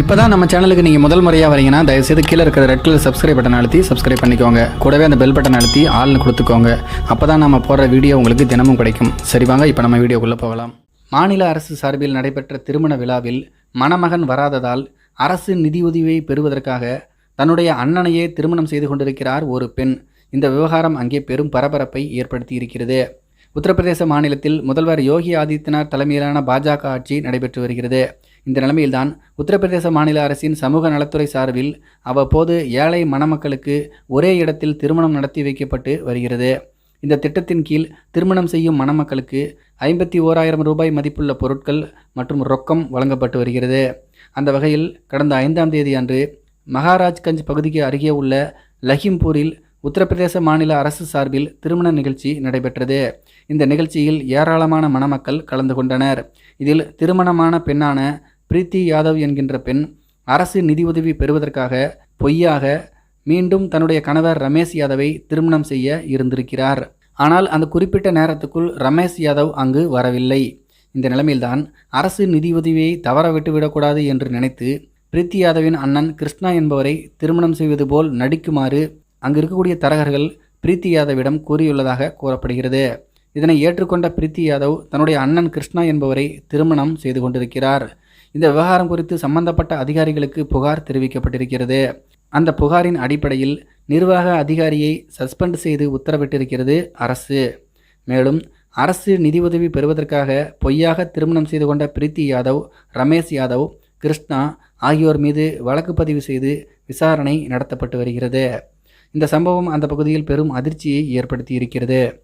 இப்போ தான் நம்ம சேனலுக்கு நீங்கள் முதல் முறையாக வரீங்கன்னா தயவுசெய்து கீழே இருக்கிற ரெட் கலர் சப்ஸ்கிரைப் பட்டன் அழுத்தி சப்ஸ்கிரைப் பண்ணிக்கோங்க. கூடவே அந்த பெல் பட்டன் அழுத்தி ஆள்னு கொடுத்துக்கோங்க. அப்போ தான் நம்ம போடுற வீடியோ உங்களுக்கு தினமும் கிடைக்கும். சரி வாங்க இப்போ நம்ம வீடியோக்குள்ளே போகலாம். மாநில அரசு சார்பில் நடைபெற்ற திருமண விழாவில் மணமகன் வராததால் அரசு நிதியுதவியை பெறுவதற்காக தன்னுடைய அண்ணனையே திருமணம் செய்து கொண்டிருக்கிறார் ஒரு பெண். இந்த விவகாரம் அங்கே பெரும் பரபரப்பை ஏற்படுத்தி இருக்கிறது. உத்தரப்பிரதேச மாநிலத்தில் முதல்வர் யோகி ஆதித்யநாத் தலைமையிலான பாஜக ஆட்சி நடைபெற்று வருகிறது. இந்த நிலைமையில்தான் உத்தரப்பிரதேச மாநில அரசின் சமூக நலத்துறை சார்பில் அவ்வப்போது ஏழை மணமக்களுக்கு ஒரே இடத்தில் திருமணம் நடத்தி வைக்கப்பட்டு வருகிறது. இந்த திட்டத்தின் கீழ் திருமணம் செய்யும் மணமக்களுக்கு ஐம்பத்தி ஓராயிரம் ரூபாய் மதிப்புள்ள பொருட்கள் மற்றும் ரொக்கம் வழங்கப்பட்டு வருகிறது. அந்த வகையில் கடந்த ஐந்தாம் தேதி அன்று மகாராஜ்கஞ்ச் பகுதிக்கு அருகே உள்ள லஹிம்பூரில் உத்தரப்பிரதேச மாநில அரசு சார்பில் திருமண நிகழ்ச்சி நடைபெற்றது. இந்த நிகழ்ச்சியில் ஏராளமான மணமக்கள் கலந்து கொண்டனர். இதில் திருமணமான பெண்ணான பிரீத்தி யாதவ் என்கின்ற பெண் அரசு நிதியுதவி பெறுவதற்காக பொய்யாக மீண்டும் தன்னுடைய கணவர் ரமேஷ் யாதவை திருமணம் செய்ய இருந்திருக்கிறார். ஆனால் அந்த குறிப்பிட்ட நேரத்துக்குள் ரமேஷ் யாதவ் அங்கு வரவில்லை. இந்த நிலைமையில்தான் அரசு நிதியுதவியை தவற விட்டுவிடக்கூடாது என்று நினைத்து பிரீத்தி யாதவின் அண்ணன் கிருஷ்ணா என்பவரை திருமணம் செய்வது போல் நடிக்குமாறு அங்கு இருக்கக்கூடிய தரகர்கள் பிரீத்தி யாதவிடம் கூறியுள்ளதாக கூறப்படுகிறது. இதனை ஏற்றுக்கொண்ட பிரீத்தி யாதவ் தன்னுடைய அண்ணன் கிருஷ்ணா என்பவரை திருமணம் செய்து கொண்டிருக்கிறார். இந்த விவகாரம் குறித்து சம்பந்தப்பட்ட அதிகாரிகளுக்கு புகார் தெரிவிக்கப்பட்டிருக்கிறது. அந்த புகாரின் அடிப்படையில் நிர்வாக அதிகாரியை சஸ்பெண்ட் செய்து உத்தரவிட்டிருக்கிறது அரசு. மேலும் அரசு நிதியுதவி பெறுவதற்காக பொய்யாக திருமணம் செய்து கொண்ட பிரீத்தி யாதவ் ரமேஷ் யாதவ் கிருஷ்ணா ஆகியோர் மீது வழக்கு பதிவு செய்து விசாரணை நடத்தப்பட்டு வருகிறது. இந்த சம்பவம் அந்த பகுதியில் பெரும் அதிர்ச்சியை ஏற்படுத்தி இருக்கிறது